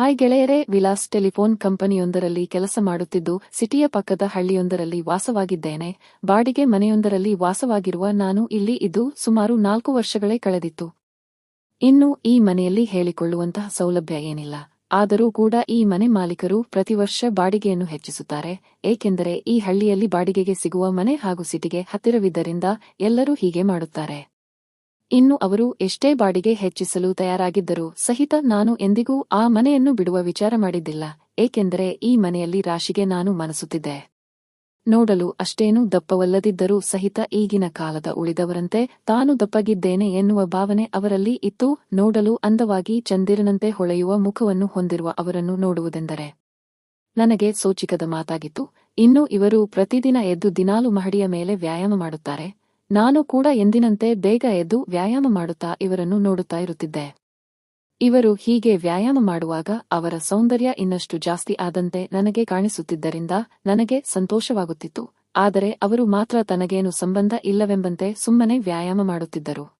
Hi ಗೆಳೆಯರೇ, Vilas telephone ಕಂಪನಿಯೊಂದರಲ್ಲಿ ಕೆಲಸ ಮಾಡುತ್ತಿದ್ದು ಸಿಟಿಯ ಪಕ್ಕದ ಹಳ್ಳಿಯೊಂದರಲ್ಲಿ ವಾಸವಾಗಿದ್ದೇನೆ. ಬಾಡಿಗೆ ಮನೆಯೊಂದರಲ್ಲಿ ವಾಸವಾಗಿರುವ ನಾನು ಇಲ್ಲಿ ಇದ್ದು ಸುಮಾರು ನಾಲ್ಕು ವರ್ಷಗಳೇ ಕಳೆದಿತ್ತು. ಇನ್ನು ಈ ಮನೆಯಲ್ಲಿ ಹೇಳಿಕೊಳ್ಳುವಂತಹ ಸೌಲಭ್ಯ ಏನಿಲ್ಲ. ಆದರೂ ಕೂಡ ಈ ಮನೆ ಮಾಲೀಕರು ಪ್ರತಿ ವರ್ಷ ಬಾಡಿಗೆಯನ್ನು ಹೆಚ್ಚಿಸುತ್ತಾರೆ. ಏಕೆಂದರೆ ಈ ಹಳ್ಳಿಯಲ್ಲಿ ಬಾಡಿಗೆಗೆ ಸಿಗುವ ಮನೆ ಹಾಗೂ ಸಿಟಿಗೆ ಹತ್ತಿರವಿದ್ದರಿಂದ ಎಲ್ಲರೂ ಹೀಗೆ ಮಾಡುತ್ತಾರೆ. ಇನ್ನು ಅವರು ಎಷ್ಟೇ ಬಾಡಿಗೆ ಹೆಚ್ಚಿಸಲು ತಯಾರಾಗಿದ್ದರೂ ಸಹಿತ ನಾನು ಎಂದಿಗೂ ಆ ಮನೆಯನ್ನು ಬಿಡುವ ವಿಚಾರ ಮಾಡಿದ್ದಿಲ್ಲ, ಏಕೆಂದರೆ ಈ ಮನೆಯಲ್ಲಿ ರಾಶಿಗೆ ನಾನು ಮನಸುತ್ತಿದ್ದೆ ನೋಡಲು ಅಷ್ಟೇನೂ ದಪ್ಪವಲ್ಲದಿದ್ದರೂ ಸಹಿತ ಈಗಿನ ಕಾಲದ ಉಳಿದವರಂತೆ ತಾನು ದಪ್ಪಗಿದ್ದೇನೆ ಎನ್ನುವ ಭಾವನೆ ಅವರಲ್ಲಿ ಇತ್ತು. ನೋಡಲು ಅಂದವಾಗಿ ಚಂದಿರನಂತೆ ಹೊಳೆಯುವ ಮುಖವನ್ನು ಹೊಂದಿರುವ ಅವರನ್ನು ನೋಡುವುದೆಂದರೆ ನನಗೆ ಸೋಚಿಕದ ಮಾತಾಗಿತ್ತು, ಇನ್ನು ಇವರು ಪ್ರತಿದಿನ ಎದ್ದು ದಿನಾಲು ಮಹಡಿಯ ಮೇಲೆ ವ್ಯಾಯಾಮ ಮಾಡುತ್ತಾರೆ. ನಾನು ಕೂಡ ಎಂದಿನಂತೆ ಬೇಗ ಎದ್ದು ವ್ಯಾಯಾಮ ಮಾಡುತ್ತಾ ಇವರನ್ನು ನೋಡುತ್ತಾ ಇರುತ್ತಿದ್ದೆ. ಇವರು ಹೀಗೆ ವ್ಯಾಯಾಮ ಮಾಡುವಾಗ ಅವರ ಸೌಂದರ್ಯ ಇನ್ನಷ್ಟು ಜಾಸ್ತಿ ಆದಂತೆ ನನಗೆ ಕಾಣಿಸುತ್ತಿದ್ದರಿಂದ ನನಗೆ ಸಂತೋಷವಾಗುತ್ತಿತ್ತು. ಆದರೆ ಅವರು ಮಾತ್ರ ತನಗೇನು ಸಂಬಂಧ ಇಲ್ಲವೆಂಬಂತೆ ಸುಮ್ಮನೆ ವ್ಯಾಯಾಮ ಮಾಡುತ್ತಿದ್ದರು.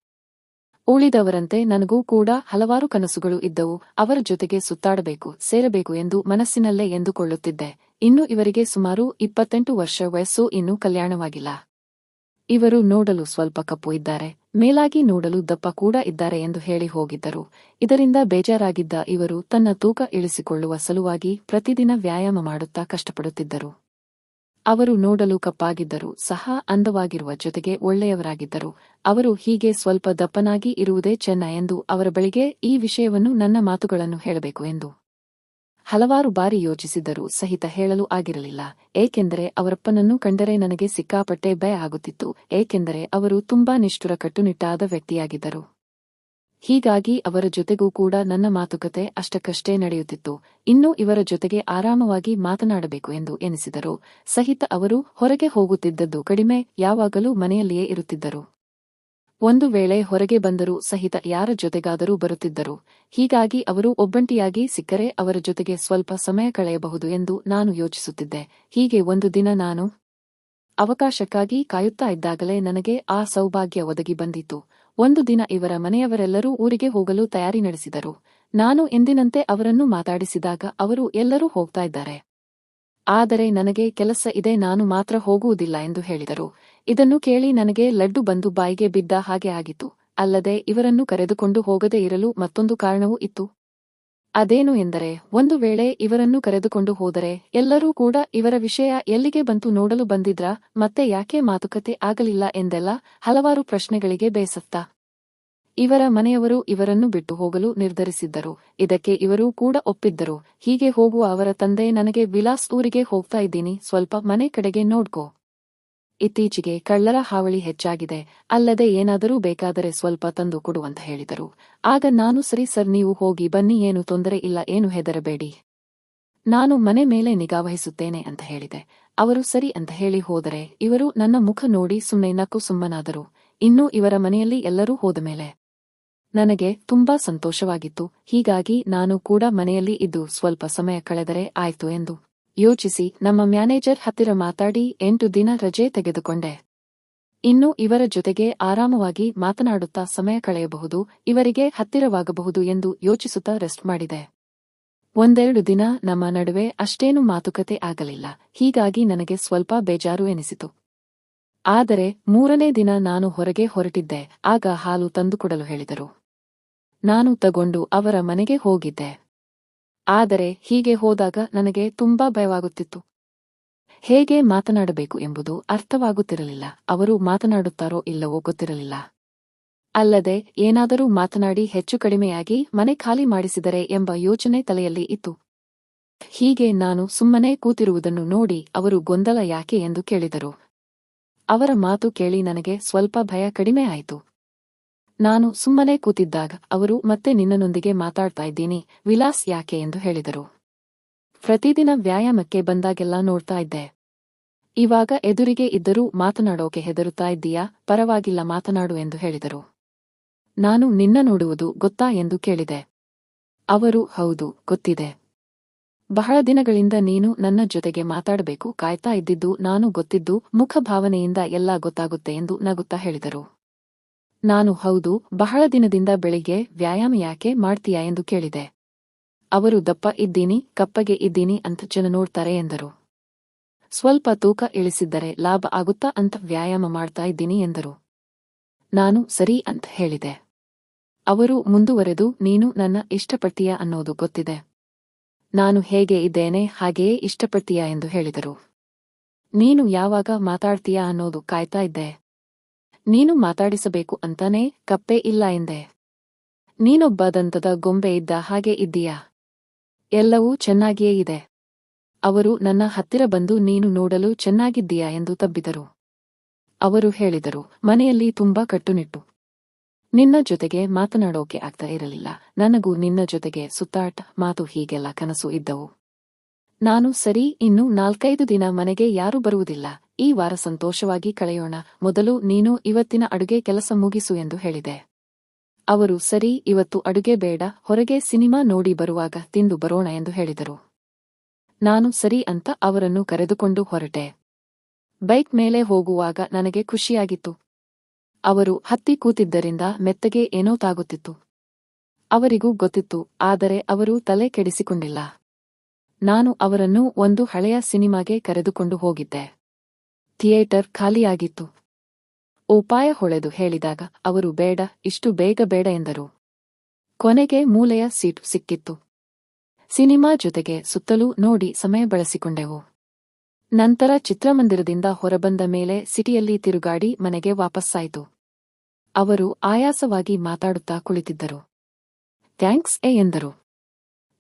ಉಳಿದವರಂತೆ ನನಗೂ ಕೂಡ ಹಲವಾರು ಕನಸುಗಳು ಇದ್ದವು. ಅವರ ಜೊತೆಗೆ ಸುತ್ತಾಡಬೇಕು, ಸೇರಬೇಕು ಎಂದು ಮನಸ್ಸಿನಲ್ಲೇ ಎಂದುಕೊಳ್ಳುತ್ತಿದ್ದೆ. ಇನ್ನು ಇವರಿಗೆ ಸುಮಾರು ಇಪ್ಪತ್ತೆಂಟು ವರ್ಷ ವಯಸ್ಸು, ಇನ್ನೂ ಕಲ್ಯಾಣವಾಗಿಲ್ಲ. ಇವರು ನೋಡಲು ಸ್ವಲ್ಪ ಕಪ್ಪು ಇದ್ದಾರೆ. ಮೇಲಾಗಿ ನೋಡಲು ದಪ್ಪ ಕೂಡ ಇದ್ದಾರೆ ಎಂದು ಹೇಳಿ ಹೋಗಿದ್ದರು. ಇದರಿಂದ ಬೇಜಾರಾಗಿದ್ದ ಇವರು ತನ್ನ ತೂಕ ಇಳಿಸಿಕೊಳ್ಳುವ ಸಲುವಾಗಿ ಪ್ರತಿದಿನ ವ್ಯಾಯಾಮ ಮಾಡುತ್ತಾ ಕಷ್ಟಪಡುತ್ತಿದ್ದರು. ಅವರು ನೋಡಲು ಕಪ್ಪಾಗಿದ್ದರು ಸಹ ಅಂದವಾಗಿರುವ ಜೊತೆಗೆ ಒಳ್ಳೆಯವರಾಗಿದ್ದರು. ಅವರು ಹೀಗೆ ಸ್ವಲ್ಪ ದಪ್ಪನಾಗಿ ಇರುವುದೇ ಚೆನ್ನ ಎಂದು ಅವರ ಬಳಿಗೆ ಈ ವಿಷಯವನ್ನು ನನ್ನ ಮಾತುಗಳನ್ನು ಹೇಳಬೇಕು ಎಂದು. ಹಲವಾರು ಬಾರಿ ಯೋಚಿಸಿದರೂ ಸಹಿತ ಹೇಳಲು ಆಗಿರಲಿಲ್ಲ. ಏಕೆಂದರೆ ಅವರಪ್ಪನನ್ನು ಕಂಡರೆ ನನಗೆ ಸಿಕ್ಕಾಪಟ್ಟೆ ಭಯ ಆಗುತ್ತಿತ್ತು. ಏಕೆಂದರೆ ಅವರು ತುಂಬಾ ನಿಷ್ಠುರ ಕಟ್ಟುನಿಟ್ಟಾದ ವ್ಯಕ್ತಿಯಾಗಿದ್ದರು. ಹೀಗಾಗಿ ಅವರ ಜೊತೆಗೂ ಕೂಡ ನನ್ನ ಮಾತುಕತೆ ಅಷ್ಟಕ್ಕಷ್ಟೇ ನಡೆಯುತ್ತಿತ್ತು. ಇನ್ನು ಇವರ ಜೊತೆಗೆ ಆರಾಮವಾಗಿ ಮಾತನಾಡಬೇಕು ಎಂದು ಎನಿಸಿದರು. ಸಹಿತ ಅವರು ಹೊರಗೆ ಹೋಗುತ್ತಿದ್ದದ್ದು ಕಡಿಮೆ, ಯಾವಾಗಲೂ ಮನೆಯಲ್ಲಿಯೇ ಇರುತ್ತಿದ್ದರು. ಒಂದು ವೇಳೆ ಹೊರಗೆ ಬಂದರೂ ಸಹಿತ ಯಾರ ಜೊತೆಗಾದರೂ ಬರುತ್ತಿದ್ದರು. ಹೀಗಾಗಿ ಅವರು ಒಬ್ಬಂಟಿಯಾಗಿ ಸಿಕ್ಕರೆ ಅವರ ಜೊತೆಗೆ ಸ್ವಲ್ಪ ಸಮಯ ಕಳೆಯಬಹುದು ಎಂದು ನಾನು ಯೋಚಿಸುತ್ತಿದ್ದೆ. ಹೀಗೆ ಒಂದು ದಿನ ನಾನು ಅವಕಾಶಕ್ಕಾಗಿ ಕಾಯುತ್ತಾ ಇದ್ದಾಗಲೇ ನನಗೆ ಆ ಸೌಭಾಗ್ಯ ಒದಗಿ ಬಂದಿತು. ಒಂದು ದಿನ ಇವರ ಮನೆಯವರೆಲ್ಲರೂ ಊರಿಗೆ ಹೋಗಲು ತಯಾರಿ ನಡೆಸಿದರು. ನಾನು ಎಂದಿನಂತೆ ಅವರನ್ನು ಮಾತಾಡಿಸಿದಾಗ ಅವರು ಎಲ್ಲರೂ ಹೋಗ್ತಾ ಇದ್ದಾರೆ. ಆದರೆ ನನಗೆ ಕೆಲಸ ಇದೆ, ನಾನು ಮಾತ್ರ ಹೋಗುವುದಿಲ್ಲ ಎಂದು ಹೇಳಿದರು. ಇದನ್ನು ಕೇಳಿ ನನಗೆ ಲಡ್ಡು ಬಂದು ಬಾಯಿಗೆ ಬಿದ್ದ ಹಾಗೆ ಆಗಿತ್ತು. ಅಲ್ಲದೆ ಇವರನ್ನು ಕರೆದುಕೊಂಡು ಹೋಗದೇ ಇರಲು ಮತ್ತೊಂದು ಕಾರಣವೂ ಇತ್ತು. ಅದೇನು ಎಂದರೆ, ಒಂದು ವೇಳೆ ಇವರನ್ನು ಕರೆದುಕೊಂಡು ಹೋದರೆ, ಎಲ್ಲರೂ ಕೂಡ ಇವರ ವಿಷಯ ಎಲ್ಲಿಗೆ ಬಂತು ನೋಡಲು ಬಂದಿದ್ರ, ಮತ್ತೆ ಯಾಕೆ ಮಾತುಕತೆ ಆಗಲಿಲ್ಲ ಎಂದೆಲ್ಲ ಹಲವಾರು ಪ್ರಶ್ನೆಗಳಿಗೆ ಬೇಸತ್ತ. ಇವರ ಮನೆಯವರು ಇವರನ್ನು ಬಿಟ್ಟು ಹೋಗಲು ನಿರ್ಧರಿಸಿದ್ದರು. ಇದಕ್ಕೆ ಇವರೂ ಕೂಡ ಒಪ್ಪಿದ್ದರು. ಹೀಗೆ ಹೋಗುವ ಅವರ ತಂದೆ, ನನಗೆ ವಿಲಾಸ್ ಊರಿಗೆ ಹೋಗ್ತಾ ಇದ್ದೀನಿ. ಸ್ವಲ್ಪ ಮನೆ ಕಡೆಗೆ ನೋಡ್ಕೋ. ಇತ್ತೀಚೆಗೆ ಕಳ್ಳರ ಹಾವಳಿ ಹೆಚ್ಚಾಗಿದೆ. ಅಲ್ಲದೆ ಏನಾದರೂ ಬೇಕಾದರೆ ಸ್ವಲ್ಪ ತಂದು ಕೊಡುವಂತ ಹೇಳಿದರು. ಆಗ ನಾನು, ಸರಿ ಸರ್, ನೀವು ಹೋಗಿ ಬನ್ನಿ. ಏನು ತೊಂದರೆ ಇಲ್ಲ. ಏನು ಹೆದರಬೇಡಿ. ನಾನು ಮನೆ ಮೇಲೆ ನಿಗಾವಹಿಸುತ್ತೇನೆ ಅಂತ ಹೇಳಿದೆ. ಅವರು ಸರಿ ಅಂತ ಹೇಳಿ ಹೋದರೆ, ಇವರು ನನ್ನ ಮುಖ ನೋಡಿ ಸುಮ್ಮನೆ ನಕ್ಕು ಸುಮ್ಮನಾದರು. ಇನ್ನೂ ಇವರ ಮನೆಯಲ್ಲಿ ಎಲ್ಲರೂ ಹೋದ ಮೇಲೆ ನನಗೆ ತುಂಬಾ ಸಂತೋಷವಾಗಿತ್ತು. ಹೀಗಾಗಿ ನಾನು ಕೂಡ ಮನೆಯಲ್ಲಿ ಇದ್ದು ಸ್ವಲ್ಪ ಸಮಯ ಕಳೆದರೆ ಆಯ್ತು ಎಂದು ಯೋಚಿಸಿ ನಮ್ಮ ಮ್ಯಾನೇಜರ್ ಹತ್ತಿರ ಮಾತಾಡಿ ಎಂಟು ದಿನ ರಜೆ ತೆಗೆದುಕೊಂಡೆ. ಇನ್ನು ಇವರ ಜೊತೆಗೆ ಆರಾಮವಾಗಿ ಮಾತನಾಡುತ್ತಾ ಸಮಯ ಕಳೆಯಬಹುದು, ಇವರಿಗೆ ಹತ್ತಿರವಾಗಬಹುದು ಎಂದು ಯೋಚಿಸುತ್ತಾ ರೆಸ್ಟ್ ಮಾಡಿದೆ. ಒಂದೆರಡು ದಿನ ನಮ್ಮ ನಡುವೆ ಅಷ್ಟೇನು ಮಾತುಕತೆ ಆಗಲಿಲ್ಲ. ಹೀಗಾಗಿ ನನಗೆ ಸ್ವಲ್ಪ ಬೇಜಾರು ಎನಿಸಿತು. ಆದರೆ ಮೂರನೇ ದಿನ ನಾನು ಹೊರಗೆ ಹೊರಟಿದ್ದೆ. ಆಗ ಹಾಲು ತಂದುಕೊಡಲು ಹೇಳಿದರು. ನಾನು ತಗೊಂಡು ಅವರ ಮನೆಗೆ ಹೋಗಿದ್ದೆ. ಆದರೆ ಹೀಗೆ ಹೋದಾಗ ನನಗೆ ತುಂಬಾ ಭಯವಾಗುತ್ತಿತ್ತು. ಹೇಗೆ ಮಾತನಾಡಬೇಕು ಎಂಬುದು ಅರ್ಥವಾಗುತ್ತಿರಲಿಲ್ಲ. ಅವರು ಮಾತನಾಡುತ್ತಾರೋ ಇಲ್ಲವೋ ಗೊತ್ತಿರಲಿಲ್ಲ. ಅಲ್ಲದೆ ಏನಾದರೂ ಮಾತನಾಡಿ ಹೆಚ್ಚು ಕಡಿಮೆಯಾಗಿ ಮನೆ ಖಾಲಿ ಮಾಡಿಸಿದರೆ ಎಂಬ ಯೋಚನೆ ತಲೆಯಲ್ಲಿ ಇತ್ತು. ಹೀಗೆ ನಾನು ಸುಮ್ಮನೆ ಕೂತಿರುವುದನ್ನು ನೋಡಿ ಅವರು ಗೊಂದಲ ಯಾಕೆ ಎಂದು ಕೇಳಿದರು. ಅವರ ಮಾತು ಕೇಳಿ ನನಗೆ ಸ್ವಲ್ಪ ಭಯ ಕಡಿಮೆ ಆಯಿತು. ನಾನು ಸುಮ್ಮನೆ ಕೂತಿದ್ದಾಗ ಅವರು ಮತ್ತೆ ನಿನ್ನನೊಂದಿಗೆ ಮಾತಾಡ್ತಾ ಇದ್ದೀನಿ, ವಿಲಾಸ್ ಯಾಕೆ ಎಂದು ಹೇಳಿದರು. ಪ್ರತಿದಿನ ವ್ಯಾಯಾಮಕ್ಕೆ ಬಂದಾಗೆಲ್ಲ ನೋಡ್ತಾ ಇದ್ದೆ. ಇವಾಗ ಎದುರಿಗೆ ಇದ್ದರೂ ಮಾತನಾಡೋಕೆ ಹೆದರುತ್ತಾ ಇದ್ದೀಯಾ, ಪರವಾಗಿಲ್ಲ ಮಾತನಾಡು ಎಂದು ಹೇಳಿದರು. ನಾನು ನಿನ್ನ ನೋಡುವುದು ಗೊತ್ತಾ ಎಂದು ಕೇಳಿದೆ. ಅವರು, ಹೌದು, ಗೊತ್ತಿದೆ. ಬಹಳ ದಿನಗಳಿಂದ ನೀನು ನನ್ನ ಜೊತೆಗೆ ಮಾತಾಡಬೇಕು, ಕಾಯ್ತಾ ಇದ್ದಿದ್ದು ನಾನು ಗೊತ್ತಿದ್ದು, ಮುಖಭಾವನೆಯಿಂದ ಎಲ್ಲ ಗೊತ್ತಾಗುತ್ತೆ ಎಂದು ನಗುತ್ತಾ ಹೇಳಿದರು. ನಾನು ಹೌದು, ಬಹಳ ದಿನದಿಂದ ಬೆಳಿಗ್ಗೆ ವ್ಯಾಯಾಮ ಯಾಕೆ ಮಾಡ್ತೀಯಾ ಎಂದು ಕೇಳಿದೆ. ಅವರು ದಪ್ಪ ಇದ್ದೀನಿ, ಕಪ್ಪಗೆ ಇದ್ದೀನಿ ಅಂತ ಜನ ನೋಡ್ತಾರೆ ಎಂದರು. ಸ್ವಲ್ಪ ತೂಕ ಇಳಿಸಿದ್ದರೆ ಲಾಭ ಆಗುತ್ತಾ ಅಂತ ವ್ಯಾಯಾಮ ಮಾಡ್ತಾ ಇದ್ದೀನಿ ಎಂದರು. ನಾನು ಸರಿ ಅಂತ ಹೇಳಿದೆ. ಅವರು ಮುಂದುವರೆದು, ನೀನು ನನ್ನ ಇಷ್ಟಪಡ್ತೀಯ ಅನ್ನೋದು ಗೊತ್ತಿದೆ. ನಾನು ಹೇಗೆ ಇದ್ದೇನೆ, ಹಾಗೆಯೇ ಇಷ್ಟಪಡ್ತೀಯ ಎಂದು ಹೇಳಿದರು. ನೀನು ಯಾವಾಗ ಮಾತಾಡ್ತೀಯಾ ಅನ್ನೋದು ಕಾಯ್ತಾ ಇದ್ದೆ. ನೀನು ಮಾತಾಡಿಸಬೇಕು ಅಂತಾನೆ ಕಪ್ಪೆ ಇಲ್ಲ ಎಂದೆ. ನೀನೊಬ್ಬ ದಂತದ ಗೊಂಬೆ ಇದ್ದ ಹಾಗೆ ಇದ್ದೀಯಾ? ಎಲ್ಲವೂ ಚೆನ್ನಾಗಿಯೇ ಇದೆ. ಅವರು ನನ್ನ ಹತ್ತಿರ ಬಂದು ನೀನು ನೋಡಲು ಚೆನ್ನಾಗಿದ್ದೀಯಾ ಎಂದು ತಬ್ಬಿದರು. ಅವರು ಹೇಳಿದರು, ಮನೆಯಲ್ಲಿ ತುಂಬಾ ಕಟ್ಟುನಿಟ್ಟು. ನಿನ್ನ ಜೊತೆಗೆ ಮಾತನಾಡೋಕೆ ಆಗ್ತಾ ಇರಲಿಲ್ಲ. ನನಗೂ ನಿನ್ನ ಜೊತೆಗೆ ಸುತ್ತಾಟ, ಮಾತು ಹೀಗೆಲ್ಲ ಕನಸು ಇದ್ದವು. ನಾನು ಸರಿ, ಇನ್ನು ನಾಲ್ಕೈದು ದಿನ ಮನೆಗೆ ಯಾರೂ ಬರುವುದಿಲ್ಲ. ಈ ವಾರ ಸಂತೋಷವಾಗಿ ಕಳೆಯೋಣ. ಮೊದಲು ನೀನು ಇವತ್ತಿನ ಅಡುಗೆ ಕೆಲಸ ಮುಗಿಸು ಎಂದು ಹೇಳಿದೆ. ಅವರು, ಸರಿ, ಇವತ್ತು ಅಡುಗೆ ಬೇಡ. ಹೊರಗೆ ಸಿನಿಮಾ ನೋಡಿ ಬರುವಾಗ ತಿಂದು ಬರೋಣ ಎಂದು ಹೇಳಿದರು. ನಾನು ಸರಿ ಅಂತ ಅವರನ್ನು ಕರೆದುಕೊಂಡು ಹೊರಟೆ. ಬೈಕ್ ಮೇಲೆ ಹೋಗುವಾಗ ನನಗೆ ಖುಷಿಯಾಗಿತ್ತು. ಅವರು ಹತ್ತಿ ಕೂತಿದ್ದರಿಂದ ಮೆತ್ತಗೆ ಏನೋ ತಾಗುತ್ತಿತ್ತು. ಅವರಿಗೂ ಗೊತ್ತಿತ್ತು, ಆದರೆ ಅವರು ತಲೆ ಕೆಡಿಸಿಕೊಂಡಿಲ್ಲ. ನಾನು ಅವರನ್ನು ಒಂದು ಹಳೆಯ ಸಿನಿಮಾಗೆ ಕರೆದುಕೊಂಡು ಹೋಗಿದ್ದೆ. ಥಿಯೇಟರ್ ಖಾಲಿಯಾಗಿತ್ತು. ಉಪಾಯ ಹೊಳೆದು ಹೇಳಿದಾಗ, ಅವರು ಬೇಡ, ಇಷ್ಟು ಬೇಗ ಬೇಡ ಎಂದರು. ಕೊನೆಗೆ ಮೂಲೆಯ ಸೀಟು ಸಿಕ್ಕಿತ್ತು. ಸಿನಿಮಾ ಜೊತೆಗೆ ಸುತ್ತಲೂ ನೋಡಿ ಸಮಯ ಬಳಸಿಕೊಂಡೆವು. ನಂತರ ಚಿತ್ರಮಂದಿರದಿಂದ ಹೊರಬಂದ ಮೇಲೆ ಸಿಟಿಯಲ್ಲಿ ತಿರುಗಾಡಿ ಮನೆಗೆ ವಾಪಸ್ಸಾಯಿತು. ಅವರು ಆಯಾಸವಾಗಿ ಮಾತಾಡುತ್ತಾ ಕುಳಿತಿದ್ದರು. ಥ್ಯಾಂಕ್ಸ್ ಎ ಎಂದರು.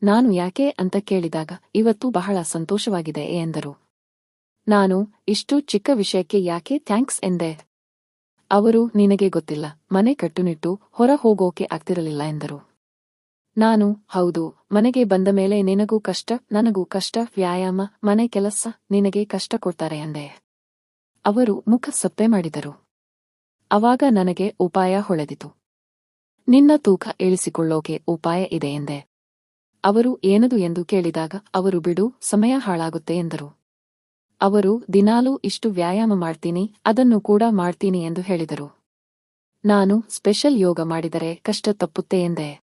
ನಾನು ಯಾಕೆ? ಅಂತ ಕೇಳಿದಾಗ, ಇವತ್ತು ಬಹಳ ಸಂತೋಷವಾಗಿದೆ ಎಂದರು. ನಾನು ಇಷ್ಟು ಚಿಕ್ಕ ವಿಷಯಕ್ಕೆ ಯಾಕೆ ಥ್ಯಾಂಕ್ಸ್ ಎಂದೆ? ಅವರು ನಿನಗೆ ಗೊತ್ತಿಲ್ಲ, ಮನೆ ಕಟ್ಟುನಿಟ್ಟು ಹೊರ ಹೋಗೋಕೆ ಆಗ್ತಿರಲಿಲ್ಲ ಎಂದರು. ನಾನು, ಹೌದು, ಮನೆಗೆ ಬಂದ ಮೇಲೆ ನಿನಗೂ ಕಷ್ಟ, ನನಗೂ ಕಷ್ಟ, ವ್ಯಾಯಾಮ, ಮನೆ ಕೆಲಸ, ನಿನಗೆ ಕಷ್ಟ ಕೊಡ್ತಾರೆ ಅಂದೆ ಅವರು ಮುಖ ಸಪ್ಪೆ ಮಾಡಿದರು. ಅವಾಗ ನನಗೆ ಉಪಾಯ ಹೊಳೆದಿತು. ನಿನ್ನ ತೂಕ ಇಳಿಸಿಕೊಳ್ಳೋಕೆ ಉಪಾಯ ಇದೆ ಎಂದೆ. ಅವರು ಏನದು ಎಂದು ಕೇಳಿದಾಗ, ಅವರು ಬಿಡು, ಸಮಯ ಹಾಳಾಗುತ್ತೆ ಎಂದರು. ಅವರು, ದಿನಾಲೂ ಇಷ್ಟು ವ್ಯಾಯಾಮ ಮಾಡ್ತೀನಿ, ಅದನ್ನು ಕೂಡ ಮಾಡ್ತೀನಿ ಎಂದು ಹೇಳಿದರು. ನಾನು ಸ್ಪೆಷಲ್ ಯೋಗ ಮಾಡಿದರೆ ಕಷ್ಟ ತಪ್ಪುತ್ತೆ ಎಂದೆ.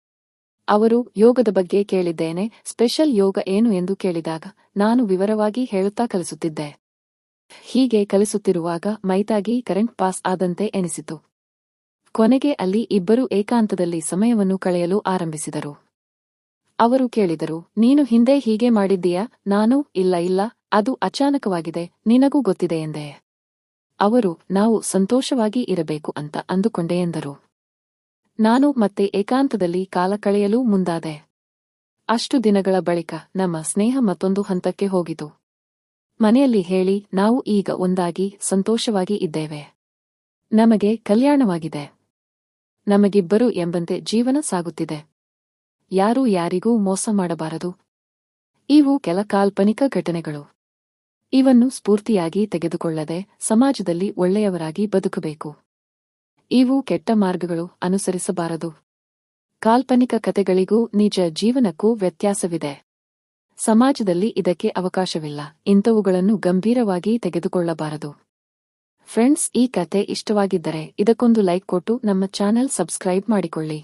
ಅವರು, ಯೋಗದ ಬಗ್ಗೆ ಕೇಳಿದ್ದೇನೆ, ಸ್ಪೆಷಲ್ ಯೋಗ ಏನು ಎಂದು ಕೇಳಿದಾಗ ನಾನು ವಿವರವಾಗಿ ಹೇಳುತ್ತಾ ಕಲಿಸುತ್ತಿದ್ದೆ. ಹೀಗೆ ಕಲಿಸುತ್ತಿರುವಾಗ ಮೈತಾಗಿ ಕರೆಂಟ್ ಪಾಸ್ ಆದಂತೆ ಎನಿಸಿತು. ಕೊನೆಗೆ ಅಲ್ಲಿ ಇಬ್ಬರು ಏಕಾಂತದಲ್ಲಿ ಸಮಯವನ್ನು ಕಳೆಯಲು ಆರಂಭಿಸಿದರು. ಅವರು ಕೇಳಿದರು, ನೀನು ಹಿಂದೆ ಹೀಗೆ ಮಾಡಿದ್ದೀಯಾ? ನಾನು, ಇಲ್ಲ ಇಲ್ಲ ಅದು ಅಚಾನಕವಾಗಿದೆ, ನಿನಗೂ ಗೊತ್ತಿದೆ ಎಂದೆ. ಅವರು, ನಾವು ಸಂತೋಷವಾಗಿ ಇರಬೇಕು ಅಂತ ಅಂದುಕೊಂಡೆ ಎಂದರು. ನಾನು ಮತ್ತೆ ಏಕಾಂತದಲ್ಲಿ ಕಾಲ ಕಳೆಯಲು ಮುಂದಾದೆ. ಅಷ್ಟು ದಿನಗಳ ಬಳಿಕ ನಮ್ಮ ಸ್ನೇಹ ಮತ್ತೊಂದು ಹಂತಕ್ಕೆ ಹೋಗಿತು. ಮನೆಯಲ್ಲಿ ಹೇಳಿ, ನಾವು ಈಗ ಒಂದಾಗಿ ಸಂತೋಷವಾಗಿ ಇದ್ದೇವೆ. ನಮಗೆ ಕಲ್ಯಾಣವಾಗಿದೆ. ನಮಗಿಬ್ಬರು ಎಂಬಂತೆ ಜೀವನ ಸಾಗುತ್ತಿದೆ. ಯಾರೂ ಯಾರಿಗೂ ಮೋಸ ಮಾಡಬಾರದು. ಇವು ಕೆಲ ಕಾಲ್ಪನಿಕ ಘಟನೆಗಳು. ಇವನ್ನು ಸ್ಫೂರ್ತಿಯಾಗಿ ತೆಗೆದುಕೊಳ್ಳದೆ ಸಮಾಜದಲ್ಲಿ ಒಳ್ಳೆಯವರಾಗಿ ಬದುಕಬೇಕು. ಇವು ಕೆಟ್ಟ ಮಾರ್ಗಗಳು ಅನುಸರಿಸಬಾರದು. ಕಾಲ್ಪನಿಕ ಕತೆಗಳಿಗೂ ನಿಜ ಜೀವನಕ್ಕೂ ವ್ಯತ್ಯಾಸವಿದೆ. ಸಮಾಜದಲ್ಲಿ ಇದಕ್ಕೆ ಅವಕಾಶವಿಲ್ಲ. ಇಂಥವುಗಳನ್ನು ಗಂಭೀರವಾಗಿ ತೆಗೆದುಕೊಳ್ಳಬಾರದು. ಫ್ರೆಂಡ್ಸ್, ಈ ಕತೆ ಇಷ್ಟವಾಗಿದ್ದರೆ ಇದಕ್ಕೊಂದು ಲೈಕ್ ಕೊಟ್ಟು ನಮ್ಮ ಚಾನೆಲ್ ಸಬ್ಸ್ಕ್ರೈಬ್ ಮಾಡಿಕೊಳ್ಳಿ.